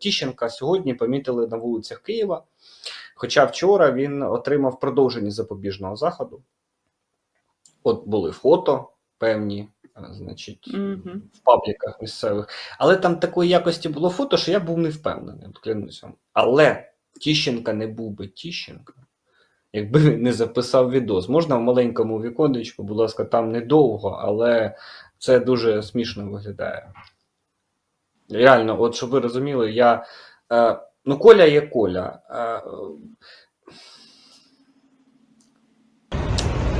Тіщенка сьогодні помітили на вулицях Києва. Хоча вчора він отримав продовження запобіжного заходу. От були фото певні, е, значить, Мгм. в пабліках місцевих. Але там такої якості було фото, що я був не впевнений, вам. Але Тіщенка не був би Тіщенка, якби він не записав відос. Можна в маленькому віконечку, будь ласка, там недовго, але це дуже смішно виглядає. Реально, от щоб ви розуміли, я. Е, ну, Коля є Коля. Е,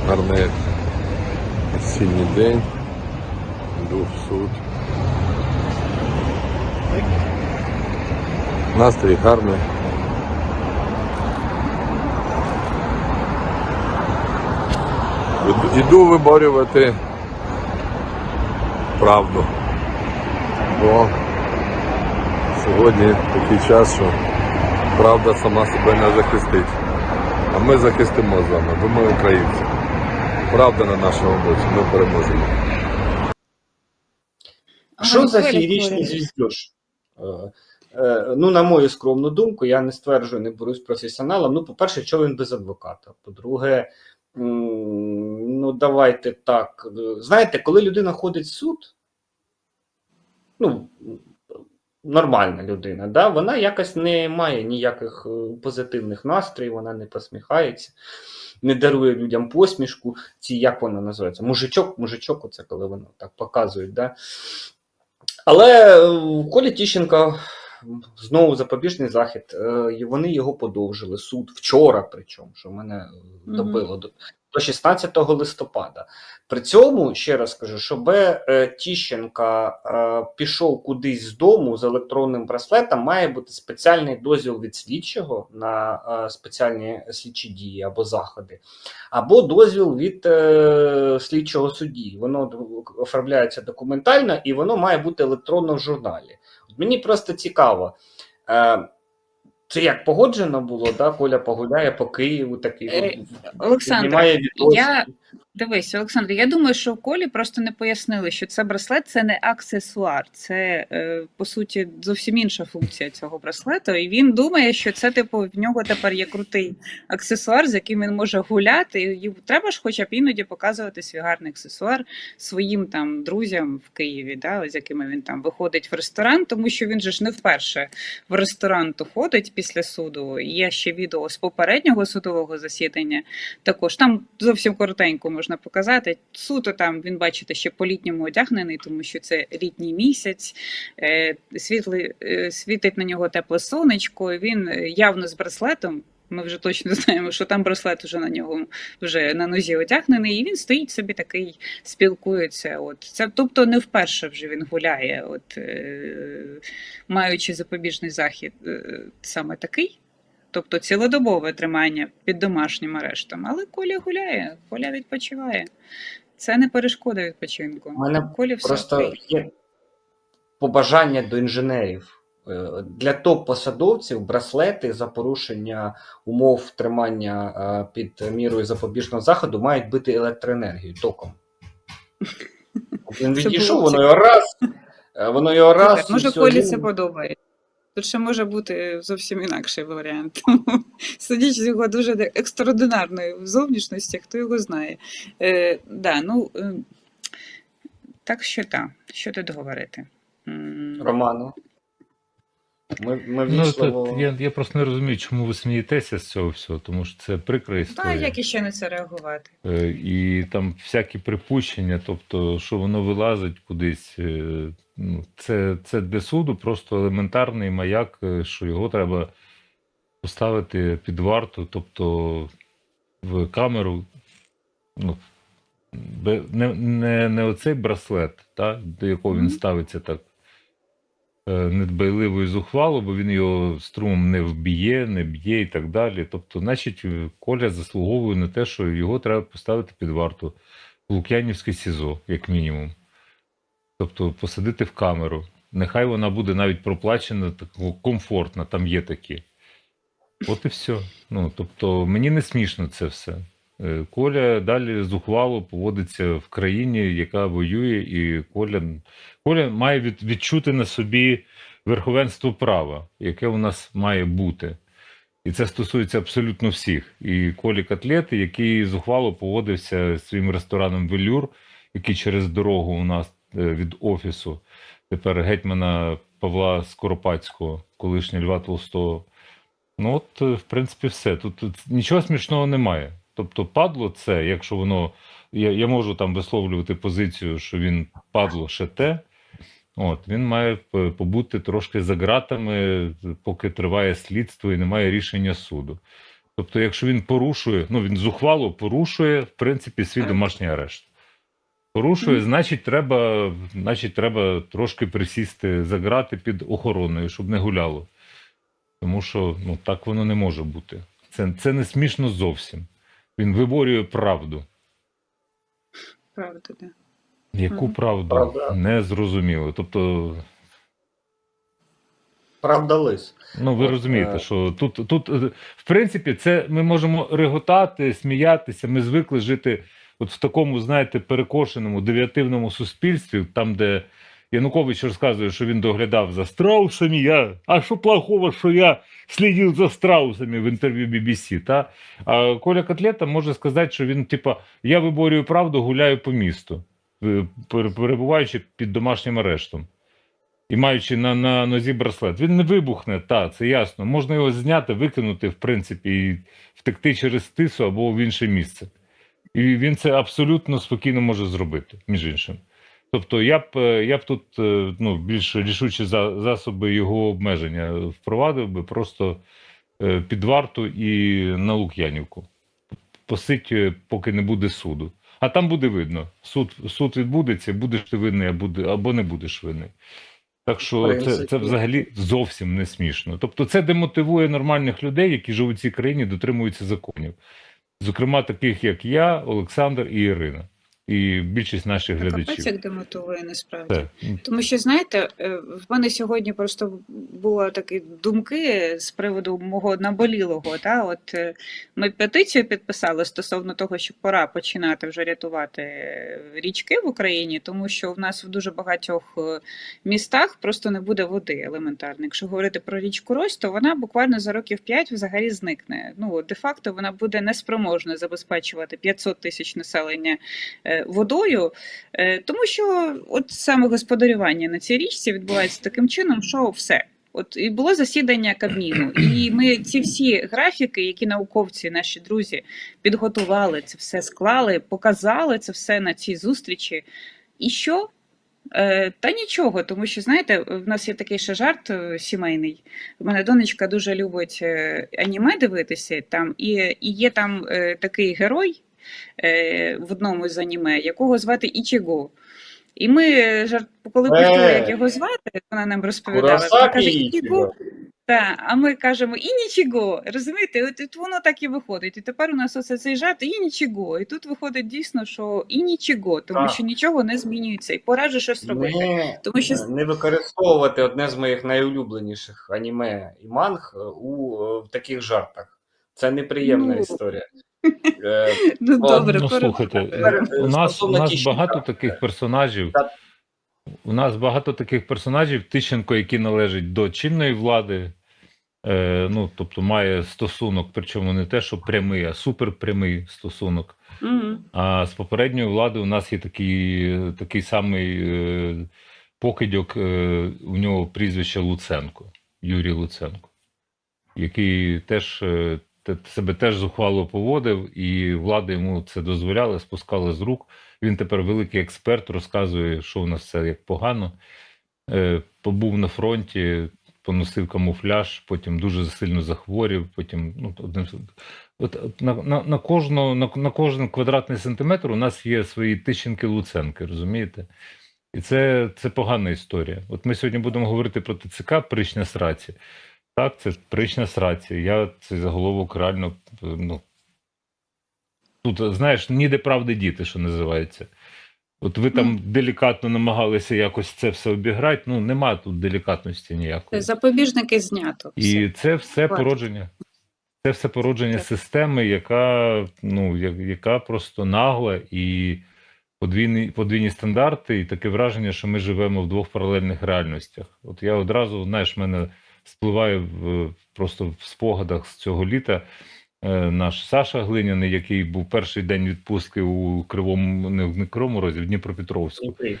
Гарний осінній день. Йду в суд. Настрій гарний. Іду виборювати правду. Бо сьогодні такий час, що правда сама себе не захистить. А ми захистимо з вами, бо ми українці. Правда на нашому боці, ми переможемо. Що за Коля. звіздьош? Е, Ну, на мою скромну думку, я не стверджую, не берусь професіоналом. Ну, по-перше, чого він без адвоката? По-друге, ну давайте так. е, Знаєте, коли людина ходить в суд, ну, нормальна людина, да, вона якось не має ніяких е, позитивних настроїв, вона не посміхається, не дарує людям посмішку. Ці як вона називається? Мужичок, мужичок, оце коли воно так показують. Да? Але е, у Колі Тіщенка знову запобіжний захід. е, Вони його подовжили. Суд вчора, причому, що мене е, Мгм. добило до, до 16 листопада. При цьому, ще раз кажу, щоб е, Тіщенка е, пішов кудись з дому з електронним браслетом, має бути спеціальний дозвіл від слідчого на е, спеціальні слідчі дії або заходи, або дозвіл від слідчого судді. Воно оформляється документально і воно має бути електронно в журналі. Мені просто цікаво. Це як погоджено було, да? Коля погуляє по Києву, такий Е, от, Олександре, я- Дивись, Олександр, я думаю, що в Колі просто не пояснили, що це браслет це не аксесуар, це е, по суті зовсім інша функція цього браслету. І він думає, що це типу в нього тепер є крутий аксесуар, з яким він може гуляти. І треба ж, хоча б іноді показувати свій гарний аксесуар своїм там друзям в Києві, да, з якими він там виходить в ресторан, тому що він же ж не вперше в ресторан то ходить після суду. Є ще відео з попереднього судового засідання. Також там зовсім коротенько можна показати. Суто там він, бачите, ще по-літньому одягнений, тому що це літній місяць, е, світлий, е, світить на нього тепле сонечко. Він е, явно з браслетом. Ми вже точно знаємо, що там браслет вже на нього вже на нозі одягнений, і він стоїть собі такий, спілкується. От це, тобто, не вперше вже він гуляє, от маючи запобіжний захід, саме такий. Тобто цілодобове тримання під домашнім арештом. Але Коля гуляє, Коля відпочиває. Це не перешкода відпочинку. У мене Колі все Просто є побажання до інженерів. Е, Для топ-посадовців браслети за порушення умов тримання е, під мірою запобіжного заходу мають бити електроенергією, током. Він відійшов, воно його раз, е, воно його раз. Може, Колі це подобається. Тут ще може бути зовсім інакший варіант. Тому, Судячи з його дуже екстраординарної зовнішності, хто його знає. Е, да, ну, е, так що так, що тут говорити? М, Романе. Ми, ми Ну, то, я, я просто не розумію, чому ви смієтеся з цього всього, тому що це прикра Та історія. як іще на це реагувати? Е, І там всякі припущення, тобто, що воно вилазить кудись, е, це, це для суду просто елементарний маяк, е, що його треба поставити під варту, тобто в камеру. Ну, не, не, не оцей браслет, та, до якого він ставиться так е, недбайливо і зухвало, бо він його струмом не вб'є, не б'є і так далі. Тобто, значить, Коля заслуговує на те, що його треба поставити під варту в Лук'янівське СІЗО, як мінімум. Тобто посадити в камеру. Нехай вона буде навіть проплачена, так, комфортна, там є такі. От і все. Ну, тобто, мені не смішно це все. Е, Коля далі зухвало поводиться в країні, яка воює, і Коля, Коля має від, відчути на собі верховенство права, яке у нас має бути. І це стосується абсолютно всіх. І Колі Котлети, який зухвало поводився своїм рестораном Велюр, який через дорогу у нас від офісу, тепер гетьмана Павла Скоропадського, колишнього Льва Толстого. Ну, от, е, в принципі, все. Тут, нічого смішного немає. Тобто, падло це, якщо воно. Я, я можу там висловлювати позицію, що він падло ще те. От, він має побути трошки за ґратами, поки триває слідство і немає рішення суду. Тобто, якщо він порушує, ну він зухвало порушує, в принципі, свій домашній арешт. Порушує, значить, треба, значить, треба трошки присісти за грати під охороною, щоб не гуляло. Тому що ну, так воно не може бути. Це, це не смішно зовсім. Він виборює правду. Правда, да. Яку Мгм. правду Правда. не зрозуміло. Тобто, Правда лис. ну ви От, розумієте, е, що тут, тут, е, в принципі, це ми можемо реготати, сміятися. Ми звикли жити от в такому, знаєте, перекошеному девіативному суспільстві, там, де Янукович розказує, що він доглядав за страусами. Я, а що плохого, що я слідив за страусами в інтерв'ю BBC, та? А Коля Котлета може сказати, що він, типа, я виборюю правду, гуляю по місту, е, перебуваючи під домашнім арештом. І маючи на, на нозі браслет, він не вибухне, та, це ясно. Можна його зняти, викинути, в принципі, і втекти через тису або в інше місце. І він це абсолютно спокійно може зробити, між іншим. Тобто я б, е, я б тут е, ну, більш рішучі за- засоби його обмеження впровадив би просто е, під варту і на Лук'янівку. Посить, поки не буде суду. А там буде видно. Суд, суд відбудеться, будеш ти винний або, або не будеш винний. Так що це, це взагалі зовсім не смішно. Тобто, це демотивує нормальних людей, які живуть в цій країні, дотримуються законів. Зокрема, таких як я, Олександр і Ірина, і більшість наших Так, капець як демотивує насправді. Це. Тому що знаєте, е, в мене сьогодні просто були такі думки з приводу мого наболілого. Та от е, ми петицію підписали стосовно того, що пора починати вже рятувати е, річки в Україні, тому що в нас в дуже багатьох містах просто не буде води елементарно. Якщо говорити про річку Рось, то вона буквально за років 5 взагалі зникне. Ну де-факто вона буде неспроможна забезпечувати 500 тисяч населення водою. Е, Тому що от саме господарювання на цій річці відбувається таким чином, що все. От і було засідання Кабміну, і ми ці всі графіки, які науковці, наші друзі, підготували, це все склали, показали це все на цій зустрічі. І що? Е, та нічого, тому що знаєте, в нас є такий ще жарт е, сімейний. У мене донечка дуже любить е, аніме дивитися там, і, і є там е, такий герой е, в одному з аніме, якого звати Ічіго. І ми е, жарт, коли Е. почули, як його звати, вона нам розповідала. Вона каже, Ічіго. Та, а ми кажемо і нічого. Розумієте, от, от воно так і виходить. І тепер у нас оце цей жарт і нічого. І тут виходить дійсно, що і нічого, тому що нічого не змінюється, і пора же щось робити. Не, Тому що не використовувати одне з моїх найулюбленіших аніме і манг у в таких жартах. Це неприємна Ну. історія. Е, ну добре, ну, слухайте, у нас, у нас багато таких персонажів. У нас багато таких персонажів, Тищенко, які належать до чинної влади. Е, ну, тобто має стосунок, причому не те, що прямий, а суперпрямий стосунок. Мгм. А з попередньої влади у нас є такий, такий самий е, покидьок, е, у нього прізвище Луценко, Юрій Луценко, який теж е, себе теж зухвало поводив, і влада йому це дозволяла, спускала з рук. Він тепер великий експерт, розказує, що у нас все як погано. Е, Побув на фронті, поносив камуфляж, потім дуже сильно захворів. Потім ну, одним От, на, на, на, кожну, на, на кожен квадратний сантиметр у нас є свої тищенки Луценки, розумієте? І це, це погана історія. От ми сьогодні будемо говорити про ТЦК причня сраці. Так, це причня сраці. Я цей заголовок реально. Ну, тут, знаєш, ніде правди діти, що називається. От ви там делікатно намагалися якось це все обіграти. Ну, нема тут делікатності ніякої. Запобіжники знято. Все. І це все Бачу. породження. Це все породження Так. системи, яка, ну, я- яка просто нагла і подвійні, подвійні стандарти, і таке враження, що ми живемо в двох паралельних реальностях. От я одразу, знаєш, в мене спливає в, просто в спогадах з цього літа е, наш Саша Глиняний, який був перший день відпустки у Кривому, не в Кривому Розі, в Дніпропетровську Дніпрі.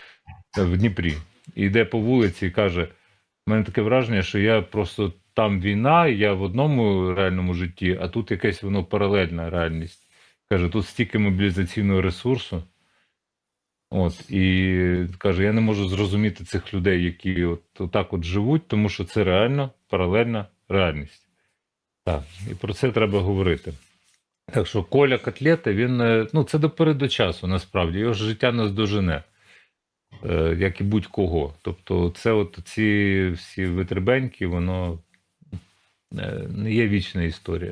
Е, в Дніпрі. І йде по вулиці і каже: у мене таке враження, що я просто там війна, я в одному реальному житті, а тут якась воно паралельна реальність. Каже, тут стільки мобілізаційного ресурсу. От, і каже, я не можу зрозуміти цих людей, які от, отак от живуть, тому що це реально паралельна реальність. Так, і про це треба говорити. Так що Коля Котлета, він, е, ну, це допереду часу, насправді, його ж життя нас дожене е, як і будь-кого. Тобто, це от ці всі витребеньки, воно е, не є вічна історія.